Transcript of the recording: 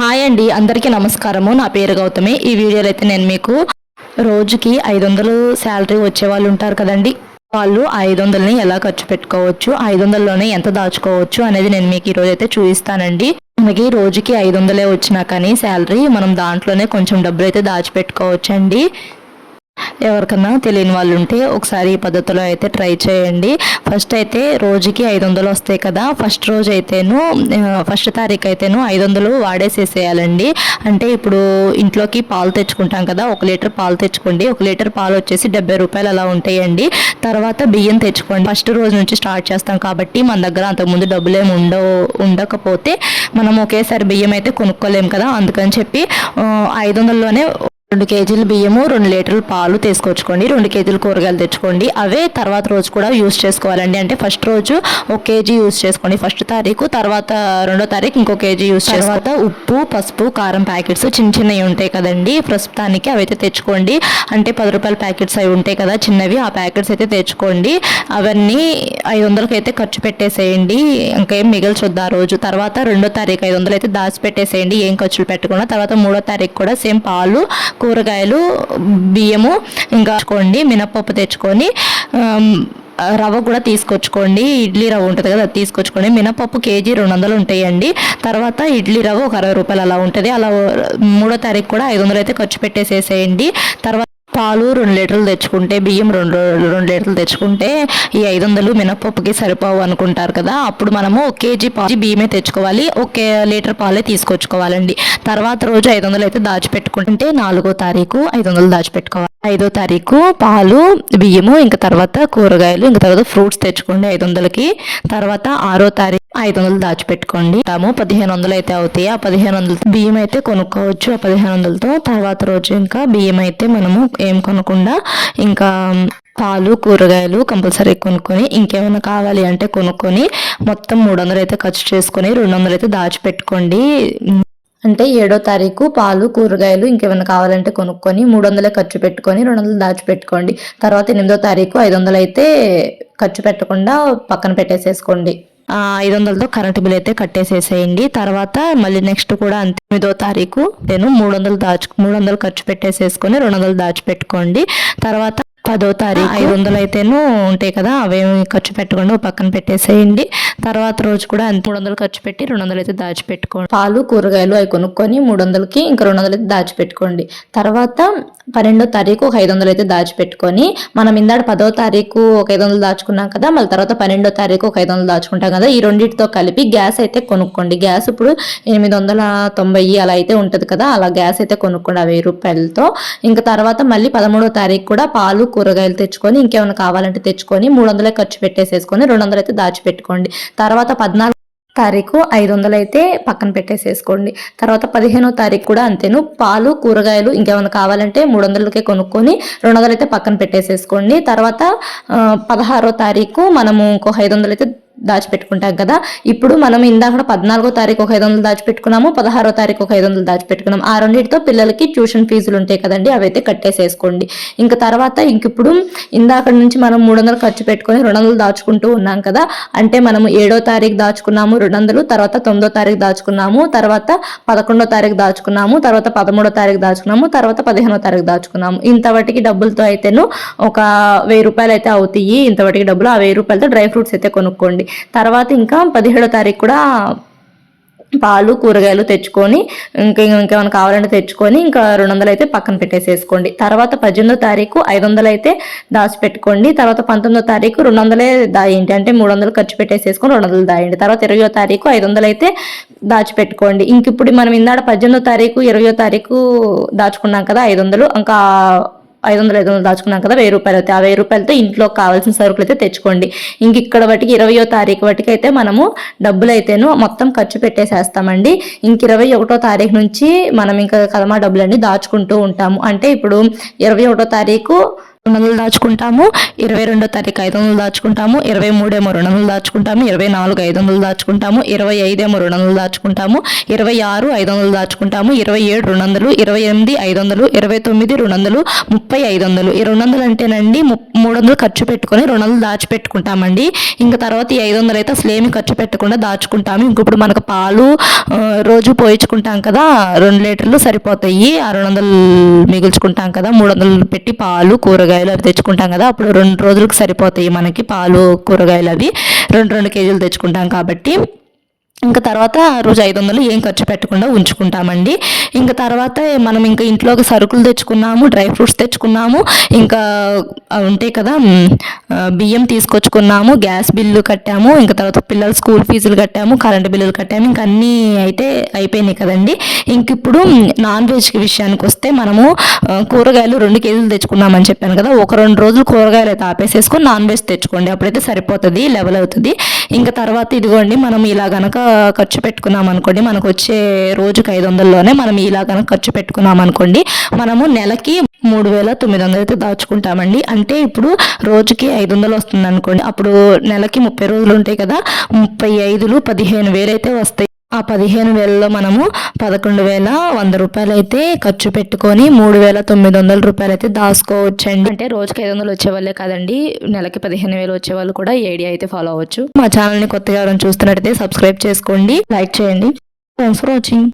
Hi అండి అందరికీ నమస్కారము. నా పేరు గౌతమి. ఈ వీడియోలో అయితే నేను మీకు రోజుకి ఐదు వందలు శాలరీ వచ్చే వాళ్ళు ఉంటారు కదండి. వాళ్ళు ఐదు వందలని ఎలా ఖర్చు పెట్టుకోవచ్చు ఐదు వందల్లోనే ఎంత దాచుకోవచ్చు అనేది నేను మీకు ఈరోజు అయితే చూపిస్తానండి. మనకి రోజుకి ఐదు వందలే వచ్చినా కానీ శాలరీ మనం దాంట్లోనే కొంచెం డబ్బులు అయితే దాచిపెట్టుకోవచ్చండి. ఎవరికన్నా తెలియని వాళ్ళు ఉంటే ఒకసారి ఈ పద్ధతిలో అయితే ట్రై చేయండి. ఫస్ట్ అయితే రోజుకి ఐదు వందలు వస్తాయి కదా. ఫస్ట్ రోజు అయితేను ఫస్ట్ తారీఖు అయితేను ఐదు వందలు వాడేసేసేయాలండి. అంటే ఇప్పుడు ఇంట్లోకి పాలు తెచ్చుకుంటాం కదా ఒక లీటర్ పాలు తెచ్చుకోండి. ఒక లీటర్ పాలు వచ్చేసి డెబ్బై రూపాయలు అలా ఉంటాయండి. తర్వాత బియ్యం తెచ్చుకోండి. ఫస్ట్ రోజు నుంచి స్టార్ట్ చేస్తాం కాబట్టి మన దగ్గర అంతకుముందు డబ్బులు ఏమి ఉండవు ఉండకపోతే మనం ఒకేసారి బియ్యం అయితే కొనుక్కోలేము కదా. అందుకని చెప్పి ఐదు వందల్లోనే రెండు కేజీలు బియ్యము రెండు లీటర్లు పాలు తీసుకొచ్చుకోండి. రెండు కేజీలు కూరగాయలు తెచ్చుకోండి. అవే తర్వాత రోజు కూడా యూస్ చేసుకోవాలండి. అంటే ఫస్ట్ రోజు ఒక కేజీ యూస్ చేసుకోండి. ఫస్ట్ తారీఖు తర్వాత రెండో తారీఖు ఇంకో కేజీ యూస్ తర్వాత ఉప్పు పసుపు కారం ప్యాకెట్స్ చిన్న చిన్నవి ఉంటాయి కదండి. ప్రస్తుతానికి అవి అయితే తెచ్చుకోండి. అంటే పది రూపాయల ప్యాకెట్స్ అవి ఉంటాయి కదా చిన్నవి. ఆ ప్యాకెట్స్ అయితే తెచ్చుకోండి. అవన్నీ ఐదు వందలకి అయితే ఖర్చు పెట్టేసేయండి. ఇంకేం మిగల్చొద్దు ఆ రోజు. తర్వాత రెండో తారీఖు ఐదు వందలు అయితే దాచి పెట్టేసేయండి ఏం ఖర్చులు పెట్టకుండా తర్వాత మూడో తారీఖు కూడా సేమ్ పాలు కూరగాయలు బియ్యము ఇంకా తెచ్చుకోండి మినప్పప్పు తెచ్చుకొని రవ్వ కూడా తీసుకొచ్చుకోండి. ఇడ్లీ రవ్వ ఉంటుంది కదా అది తీసుకొచ్చుకోండి. మినపప్పు కేజీ రెండు వందలు ఉంటాయండి. తర్వాత ఇడ్లీ రవ్వ ఒక అరవై రూపాయలు అలా ఉంటుంది. అలా మూడో తారీఖు కూడా ఐదు వందలు అయితే ఖర్చు పెట్టేసేసేయండి. పాలు రెండు లీటర్లు తెచ్చుకుంటే బియ్యం రెండు రెండు లీటర్లు తెచ్చుకుంటే ఈ ఐదు వందలు మినపప్పుకి సరిపోవు అనుకుంటారు కదా. అప్పుడు మనము ఒక కేజీ పాలు బియ్యమే తెచ్చుకోవాలి. ఒక లీటర్ పాలే తీసుకొచ్చుకోవాలండి. తర్వాత రోజు ఐదు వందలు అయితే దాచిపెట్టుకుంటే నాలుగో తారీఖు ఐదు వందలు దాచిపెట్టుకోవాలి. ఐదో తారీఖు పాలు బియ్యము ఇంకా తర్వాత కూరగాయలు ఇంకా తర్వాత ఫ్రూట్స్ తెచ్చుకోండి ఐదు వందలకి. తర్వాత ఆరో తారీఖు ఐదు వందలు దాచిపెట్టుకోండి. తాము పదిహేను వందలు అయితే అవుతాయి. ఆ పదిహేను వందలతో బియ్యం అయితే కొనుక్కోవచ్చు. ఆ పదిహేను వందలతో తర్వాత రోజు ఇంకా బియ్యం అయితే మనము ఏం కొనకుండా ఇంకా పాలు కూరగాయలు కంపల్సరీ కొనుక్కొని ఇంకేమైనా కావాలి అంటే కొనుక్కొని మొత్తం మూడు వందలు అయితే ఖర్చు చేసుకొని రెండు వందలు అయితే దాచిపెట్టుకోండి. అంటే ఏడో తారీఖు పాలు కూరగాయలు ఇంకేమైనా కావాలంటే కొనుక్కొని మూడు వందలే ఖర్చు పెట్టుకొని రెండు వందలు దాచిపెట్టుకోండి. తర్వాత ఎనిమిదో తారీఖు ఐదు వందలు అయితే ఖర్చు పెట్టకుండా పక్కన పెట్టేసేసుకోండి. ఐదు వందలతో కరెంట్ బిల్ అయితే కట్టేసేసేయండి. తర్వాత మళ్ళీ నెక్స్ట్ కూడా అంతే ఎనిమిదో తారీఖు నేను మూడు వందలు దాచు మూడు వందలు ఖర్చు పెట్టేసేసుకొని రెండు వందలు దాచిపెట్టుకోండి. తర్వాత పదో తారీఖు. ఐదు వందలు అయితేను ఉంటాయి కదా అవేమి ఖర్చు పెట్టకుండా పక్కన పెట్టేసేయండి. తర్వాత రోజు కూడా అంత. మూడు వందలు ఖర్చు పెట్టి రెండు వందలు అయితే దాచిపెట్టుకోండి. పాలు కూరగాయలు అవి కొనుక్కొని మూడు వందలకి ఇంకా రెండు వందలు అయితే దాచిపెట్టుకోండి. తర్వాత పన్నెండో తారీఖు ఒక ఐదు వందలు అయితే దాచిపెట్టుకొని మనం ఇందాడ పదో తారీఖు ఒక ఐదు వందలు దాచుకున్నాం కదా మళ్ళీ తర్వాత పన్నెండో తారీఖు ఒక ఐదు వందలు దాచుకుంటాం కదా ఈ రెండింటితో కలిపి గ్యాస్ అయితే కొనుక్కోండి. గ్యాస్ ఇప్పుడు ఎనిమిది వందల తొంభై అలా అయితే ఉంటుంది కదా అలా గ్యాస్ అయితే కొనుక్కోండి ఆ వెయ్యి రూపాయలతో. ఇంకా తర్వాత మళ్ళీ పదమూడో తారీఖు కూడా పాలు కూరగాయలు తెచ్చుకొని ఇంకేమైనా కావాలంటే తెచ్చుకొని మూడు వందలే ఖర్చు పెట్టేసేసుకొని రెండు వందలు అయితే దాచిపెట్టుకోండి. తర్వాత పద్నాలుగు తారీఖు ఐదు వందలు అయితే పక్కన పెట్టేసేసుకోండి. తర్వాత పదిహేనో తారీఖు కూడా అంతేను. పాలు కూరగాయలు ఇంకేమైనా కావాలంటే మూడు వందలకే కొనుక్కొని రెండు వందలు అయితే పక్కన పెట్టేసేసుకోండి. తర్వాత పదహారో తారీఖు మనము ఇంకో ఐదు వందలు అయితే దాచిపెట్టుకుంటాం కదా. ఇప్పుడు మనం ఇందాక పద్నాలుగో తారీఖు ఒక ఐదు వందలు దాచిపెట్టుకున్నాము పదహారో తారీఖు ఒక ఐదు వందలు దాచిపెట్టుకున్నాం ఆ రెండింటితో పిల్లలకి ట్యూషన్ ఫీజులు ఉంటాయి కదండి అవైతే కట్టేసేసుకోండి. ఇంకా తర్వాత ఇంక ఇప్పుడు ఇందాక నుంచి మనం మూడు వందలు ఖర్చు పెట్టుకొని రెండు వందలు దాచుకుంటూ ఉన్నాం కదా. అంటే మనము ఏడో తారీఖు దాచుకున్నాము రెండు వందలు తర్వాత తొమ్మిదో తారీఖు దాచుకున్నాము తర్వాత పదకొండో తారీఖు దాచుకున్నాము తర్వాత పదమూడో తారీఖు దాచుకున్నాము తర్వాత పదిహేనో తారీఖు దాచుకున్నాము. ఇంతవటికి డబ్బులతో అయితేను ఒక వెయ్యి రూపాయలు అయితే అవుతాయి. ఇంతవటికి డబ్బులు ఆ వెయ్యి రూపాయలతో డ్రై ఫ్రూట్స్ అయితే కొనుక్కోండి. తర్వాత ఇంకా పదిహేడో తారీఖు కూడా పాలు కూరగాయలు తెచ్చుకొని ఇంకా ఇంకేమైనా కావాలంటే తెచ్చుకొని ఇంకా రెండు వందలు అయితే పక్కన పెట్టేసేసుకోండి. తర్వాత పద్దెనిమిదో తారీఖు ఐదు వందలు అయితే దాచిపెట్టుకోండి. తర్వాత పంతొమ్మిదో తారీఖు రెండు వందలే దాయండి. అంటే మూడు వందలు ఖర్చు పెట్టేసేసుకొని రెండు వందలు దాయండి. తర్వాత ఇరవయో తారీఖు ఐదు వందలు అయితే దాచిపెట్టుకోండి. ఇంక ఇప్పుడు మనం ఇందాడ పద్దెనిమిదో తారీఖు ఇరవయో తారీఖు దాచుకున్నాం కదా ఐదు వందలు ఇంకా ఐదు వందలు ఐదు వందలు దాచుకున్నాం కదా వెయ్యి రూపాయలు అవుతాయి ఆ వెయ్యి రూపాయలతో ఇంట్లో కావాల్సిన సరుకులు అయితే తెచ్చుకోండి. ఇంక ఇక్కడ వాటికి ఇరవయో తారీఖు వాటికి అయితే మనము డబ్బులు అయితేను మొత్తం ఖర్చు పెట్టేసేస్తామండి. ఇంక ఇరవై ఒకటో తారీఖు నుంచి మనం ఇంకా కదమా డబ్బులన్నీ దాచుకుంటూ ఉంటాము. అంటే ఇప్పుడు ఇరవై ఒకటో తారీఖు రెండు వందలు దాచుకుంటాము ఇరవై రెండో తారీఖు ఐదు వందలు దాచుకుంటాము ఇరవై మూడేమో రెండు వందలు దాచుకుంటాము ఇరవై నాలుగు ఐదు వందలు దాచుకుంటాము ఇరవై ఐదేమో రెండు వందలు దాచుకుంటాము ఇరవై ఆరు ఐదు వందలు దాచుకుంటాము ఇరవై ఏడు రెండు వందలు ఇరవై ఎనిమిది ఐదు వందలు ఇరవై తొమ్మిది రెండు వందలు ముప్పై ఐదు వందలు ఈ రెండు వందలు అంటేనండి ము- మూడు వందలు ఖర్చు పెట్టుకొని రెండు వందలు దాచిపెట్టుకుంటామండి. ఇంకా తర్వాత ఈ ఐదు వందలు అయితే అసలు ఏమి ఖర్చు పెట్టకుండా దాచుకుంటాము. ఇంక ఇప్పుడు మనకు పాలు రోజు పోయించుకుంటాం కదా రెండు లీటర్లు సరిపోతాయి. ఆ రెండు వందలు మిగుల్చుకుంటాం కదా మూడు వందలు పెట్టి పాలు కూరగాయలు అవి తెచ్చుకుంటాం కదా అప్పుడు రెండు రోజులకు సరిపోతాయి మనకి పాలు కూరగాయలు అవి. రెండు రెండు కేజీలు తెచ్చుకుంటాం కాబట్టి ఇంకా తర్వాత ఆ రోజు ఐదు వందలు ఏం ఖర్చు పెట్టకుండా ఉంచుకుంటామండి. ఇంకా తర్వాత మనం ఇంకా ఇంట్లోకి సరుకులు తెచ్చుకున్నాము డ్రై ఫ్రూట్స్ తెచ్చుకున్నాము ఇంకా ఉంటాయి కదా బియ్యం తీసుకొచ్చుకున్నాము గ్యాస్ బిల్లు కట్టాము ఇంకా తర్వాత పిల్లల స్కూల్ ఫీజులు కట్టాము కరెంటు బిల్లులు కట్టాము ఇంకా అన్నీ అయితే అయిపోయినాయి కదండి. ఇంక ఇప్పుడు నాన్ వెజ్ విషయానికి వస్తే మనము కూరగాయలు రెండు కేజీలు తెచ్చుకున్నామని చెప్పాను కదా ఒక రెండు రోజులు కూరగాయలు అయితే ఆపేసేసుకొని నాన్ వెజ్ తెచ్చుకోండి అప్పుడైతే సరిపోతుంది లెవెల్ అవుతుంది. ఇంకా తర్వాత ఇదిగోండి మనం ఇలా గనక ఖర్చు పెట్టుకున్నాం అనుకోండి మనకు వచ్చే రోజుకి ఐదు వందల్లోనే మనం ఇలా గనక ఖర్చు పెట్టుకున్నాం అనుకోండి మనము నెలకి మూడు వేల తొమ్మిది వందలు అయితే దాచుకుంటామండి. అంటే ఇప్పుడు రోజుకి ఐదు వందలు వస్తుంది అనుకోండి అప్పుడు నెలకి ముప్పై రోజులు ఉంటాయి కదా ముప్పై ఐదులు పదిహేను వేలు అయితే వస్తాయి. ఆ పదిహేను వేలలో మనము పదకొండు వేల వంద రూపాయలు అయితే ఖర్చు పెట్టుకొని మూడు వేల తొమ్మిది వందల రూపాయలు అయితే దాచుకోవచ్చండి. అంటే రోజుకి ఐదు వందలు వచ్చే వాళ్ళే కాదండి నెలకి పదిహేను వేలు వచ్చే వాళ్ళు కూడా ఈ ఐడియా అయితే ఫాలో అవ్వచ్చు. మా ఛానల్ని కొత్తగా ఎవరైనా చూస్తున్నట్టయితే సబ్స్క్రైబ్ చేసుకోండి లైక్ చేయండి. Thanks for watching